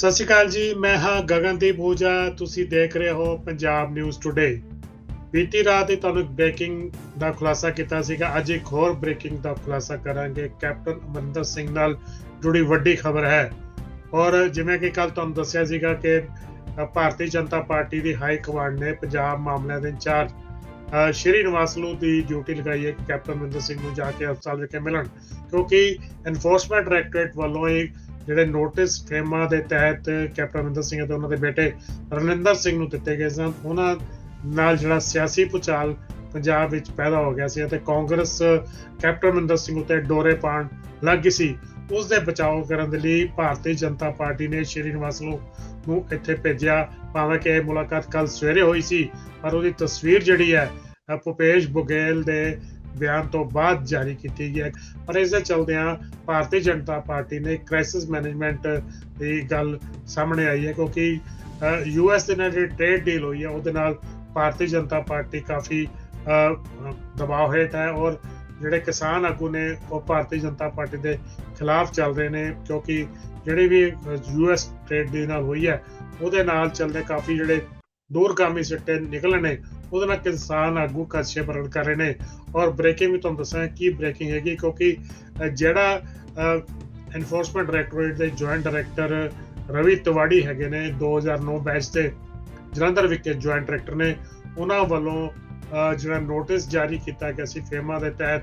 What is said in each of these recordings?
ਸਤਿ ਸ਼੍ਰੀ ਅਕਾਲ ਜੀ, ਮੈਂ ਹਾਂ ਗਗਨਦੀਪ ਊਜਾ ਤੁਸੀਂ ਦੇਖ ਰਹੇ ਹੋ ਪੰਜਾਬ ਨਿਊਜ਼ ਟੁਡੇ ਬੀਤੀ ਰਾਤ ਹੀ ਤੁਹਾਨੂੰ ਬ੍ਰੇਕਿੰਗ ਦਾ ਖੁਲਾਸਾ ਕੀਤਾ ਸੀਗਾ, ਅੱਜ ਇੱਕ ਹੋਰ ਬ੍ਰੇਕਿੰਗ ਦਾ ਖੁਲਾਸਾ ਕਰਾਂਗੇ। ਕੈਪਟਨ ਅਮਰਿੰਦਰ ਸਿੰਘ ਨਾਲ ਜੁੜੀ ਵੱਡੀ ਖਬਰ ਹੈ। ਔਰ ਜਿਵੇਂ ਕਿ ਕੱਲ ਤੁਹਾਨੂੰ ਦੱਸਿਆ ਸੀਗਾ ਕਿ ਭਾਰਤੀ ਜਨਤਾ ਪਾਰਟੀ ਦੀ ਹਾਈ ਕਮਾਂਡ ਨੇ ਪੰਜਾਬ ਮਾਮਲਿਆਂ ਦੇ ਇੰਚਾਰਜ ਸ਼੍ਰੀ ਨਿਵਾਸਲੂ ਦੀ ਡਿਊਟੀ ਲਗਾਈ ਹੈ। ਕੈਪਟਨ ਅਮਰਿੰਦਰ ਸਿੰਘ ਨੂੰ ਜਾ ਕੇ ਹਸਪਤਾਲ ਵਿਖੇ ਮਿਲਣ। ਕਿਉਂਕਿ ਐਨਫੋਰਸਮੈਂਟ ਡਾਇਰੈਕਟੋਰੇਟ ਵੱਲੋਂ ਇਹ ਜਿਹੜੇ ਨੋਟਿਸ ਫੇਮਾ ਦੇ ਤਹਿਤ ਕੈਪਟਨ ਅਮਰਿੰਦਰ ਸਿੰਘ ਅਤੇ ਉਹਨਾਂ ਦੇ ਬੇਟੇ ਰਣਿੰਦਰ ਸਿੰਘ ਨੂੰ ਦਿੱਤੇ ਗਏ ਸਨ ਉਹਨਾਂ ਨਾਲ ਜਿਹੜਾ ਸਿਆਸੀ ਪੁਚਾਲ ਪੰਜਾਬ ਵਿੱਚ ਪੈਦਾ ਹੋ ਗਿਆ ਸੀ ਅਤੇ ਕਾਂਗਰਸ ਕੈਪਟਨ ਅਮਰਿੰਦਰ ਸਿੰਘ ਉੱਤੇ ਡੋਰੇ ਪਾਣ ਲੱਗ ਗਈ ਸੀ। ਉਸ ਦੇ ਬਚਾਓ ਕਰਨ ਦੇ ਲਈ ਭਾਰਤੀ ਜਨਤਾ ਪਾਰਟੀ ਨੇ ਸ਼੍ਰੀ ਨਿਵਾਸ ਨੂੰ ਨੂੰ ਇੱਥੇ ਭੇਜਿਆ। ਭਾਵੇਂ ਕਿ ਇਹ ਮੁਲਾਕਾਤ ਕੱਲ ਸਵੇਰੇ ਹੋਈ ਸੀ ਪਰ ਉਹਦੀ ਤਸਵੀਰ ਜਿਹੜੀ ਹੈ ਅ, ਭੁਪੇਸ਼ ਬੁਗੇਲ ਦੇ ਬਿਆਨ ਤੋਂ ਬਾਅਦ ਜਾਰੀ ਕੀਤੀ ਗਈ ਹੈ। ਪਰ ਇਸ ਦੇ ਚਲਦਿਆਂ ਭਾਰਤੀ ਜਨਤਾ ਪਾਰਟੀ ਨੇ ਕ੍ਰਾਈਸਿਸ ਮੈਨੇਜਮੈਂਟ ਦੀ ਗੱਲ ਸਾਹਮਣੇ ਆਈ ਹੈ ਕਿਉਂਕਿ ਯੂਐਸ ਦੇ ਨਾਲ ਜਿਹੜੀ ਟ੍ਰੇਡ ਡੀਲ ਹੋਈ ਹੈ, ਉਹਦੇ ਨਾਲ ਭਾਰਤੀ ਜਨਤਾ ਪਾਰਟੀ ਕਾਫੀ ਦਬਾਅ ਹੇਠ ਹੈ ਔਰ ਜਿਹੜੇ ਕਿਸਾਨ ਆਗੂ ਨੇ, ਉਹ ਭਾਰਤੀ ਜਨਤਾ ਪਾਰਟੀ ਦੇ ਖਿਲਾਫ ਚੱਲ ਰਹੇ ਨੇ ਕਿਉਂਕਿ ਜਿਹੜੀ ਵੀ ਯੂਐਸ ਟ੍ਰੇਡ ਡੀਲ ਨਾਲ ਹੋਈ ਹੈ, ਉਹਦੇ ਨਾਲ ਚੱਲਦੇ ਕਾਫੀ ਜਿਹੜੇ ਦੂਰਗਾਮੀ ਸਿੱਟੇ ਨਿਕਲਣੇ ਨੇ ਉਹਦੇ ਨਾਲ ਕਿਸਾਨ ਆਗੂ ਖਦਸ਼ੇ ਪ੍ਰਗਟ ਕਰ ਰਹੇ ਨੇ। ਔਰ ਬ੍ਰੇਕਿੰਗ ਵੀ ਤੁਹਾਨੂੰ ਦੱਸਾਂ ਕੀ ਬ੍ਰੇਕਿੰਗ ਹੈਗੀ ਕਿਉਂਕਿ ਜਿਹੜਾ ਐਨਫੋਰਸਮੈਂਟ ਡਾਇਰੈਕਟੋਰੇਟ ਦੇ ਜੁਆਇੰਟ ਡਾਇਰੈਕਟਰ ਰਵੀ ਤਿਵਾੜੀ ਹੈਗੇ ਨੇ 2009 ਬੈਚ ਤੇ ਜਲੰਧਰ ਵਿਖੇ ਜੁਆਇੰਟ ਡਾਇਰੈਕਟਰ ਨੇ ਉਹਨਾਂ ਵੱਲੋਂ ਅ, ਜਿਹੜਾ ਨੋਟਿਸ ਜਾਰੀ ਕੀਤਾ ਗਿਆ ਸੀ ਫੇਮਾ ਦੇ ਤਹਿਤ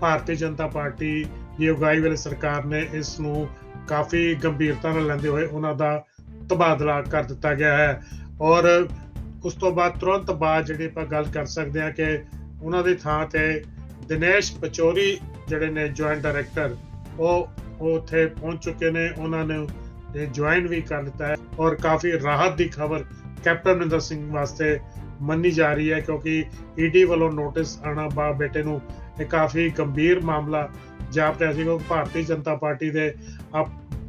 ਭਾਰਤੀ ਜਨਤਾ ਪਾਰਟੀ ਦੀ ਅਗਵਾਈ ਵਾਲੀ ਸਰਕਾਰ ਨੇ ਇਸ ਨੂੰ ਕਾਫੀ ਗੰਭੀਰਤਾ ਨਾਲ ਲੈਂਦੇ ਹੋਏ ਉਹਨਾਂ ਦਾ ਤਬਾਦਲਾ ਕਰ ਦਿੱਤਾ ਗਿਆ ਹੈ। ਔਰ ਉਸ ਤੋਂ ਬਾਅਦ ਤੁਰੰਤ ਬਾਅਦ ਜਿਹੜੀ ਆਪਾਂ ਗੱਲ ਕਰ ਸਕਦੇ ਹਾਂ ਕਿ ਉਹਨਾਂ ਦੀ ਥਾਂ ਤੇ ਦਿਨੇਸ਼ ਪਚੋਰੀ ਜਿਹੜੇ ਨੇ ਜੁਆਇੰਟ ਡਾਇਰੈਕਟਰ ਉਹ ਉਹ ਉੱਥੇ ਪਹੁੰਚ ਚੁੱਕੇ ਨੇ, ਉਹਨਾਂ ਨੇ ਜੁਆਇਨ ਵੀ ਕਰ ਲਿੱਤਾ ਹੈ ਔਰ ਕਾਫੀ ਰਾਹਤ ਦੀ ਖਬਰ ਕੈਪਟਨ ਅਮਰਿੰਦਰ ਸਿੰਘ ਵਾਸਤੇ ਮੰਨੀ ਜਾ ਰਹੀ ਹੈ ਕਿਉਂਕਿ ਈਡੀ ਵੱਲੋਂ ਨੋਟਿਸ ਆਣਾ ਬਾ ਬੇਟੇ ਨੂੰ ਇਹ ਕਾਫੀ ਗੰਭੀਰ ਮਾਮਲਾ ਜਾਪਦਾ ਸੀ ਕਿ ਭਾਰਤੀ ਜਨਤਾ ਪਾਰਟੀ ਦੇ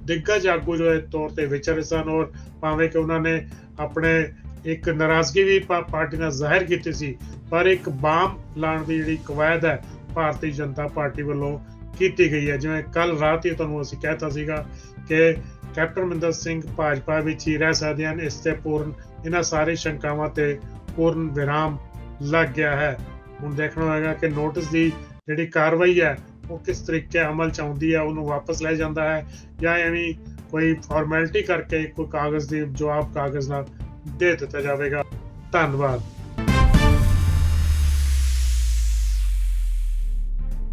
ਆਪ ਦਿੱਗਜ ਆਗੂ ਜੋ ਹੈ ਤੌਰ ਤੇ ਵਿਚਰੇ ਸਨ ਔਰ ਭਾਵੇਂ ਕਿ ਉਹਨਾਂ ਨੇ ਆਪਣੇ ਇੱਕ ਨਾਰਾਜ਼ਗੀ ਵੀ ਪਾ- ਪਾਰਟੀ ਨਾਲ ਜ਼ਾਹਿਰ ਕੀਤੀ ਸੀ, ਪਰ ਇੱਕ ਬਾਮ ਲਾਉਣ ਦੀ ਜਿਹੜੀ ਕਵਾਇਦ ਹੈ ਭਾਰਤੀ ਜਨਤਾ ਪਾਰਟੀ ਵੱਲੋਂ ਕੀਤੀ ਗਈ ਹੈ। ਜਿਵੇਂ ਕੱਲ ਰਾਤ ਹੀ ਤੁਹਾਨੂੰ ਅਸੀਂ ਕਹਿਤਾ ਸੀਗਾ ਕਿ ਕੈਪਟਨ ਅਮਰਿੰਦਰ ਸਿੰਘ ਭਾਜਪਾ ਵਿੱਚ ਹੀ ਰਹਿ ਸਕਦੇ ਹਨ। ਇਸ ਤੇ ਪੂਰਨ ਇਹਨਾਂ ਸਾਰੇ ਸ਼ੰਕਾਵਾਂ ਤੇ ਪੂਰਨ ਵਿਰਾਮ ਲੱਗ ਗਿਆ ਹੈ। ਹੁਣ ਦੇਖਣਾ ਹੋਏਗਾ ਕਿ ਨੋਟਿਸ ਦੀ ਜਿਹੜੀ ਕਾਰਵਾਈ ਹੈ ਉਹ ਕਿਸ ਤਰੀਕੇ ਅਮਲ ਚ ਆਉਂਦੀ ਹੈ ਉਹਨੂੰ ਵਾਪਸ ਲੈ ਜਾਂਦਾ ਹੈ ਜਾਂ ਐਵੇਂ ਕੋਈ ਫਾਰਮੈਲਿਟੀ ਕਰਕੇ ਕੋਈ ਕਾਗਜ਼ ਦੀ, ਜਵਾਬ ਕਾਗਜ਼ ਨਾਲ ਦੇ ਦਿੱਤਾ ਜਾਵੇਗਾ। ਧੰਨਵਾਦ।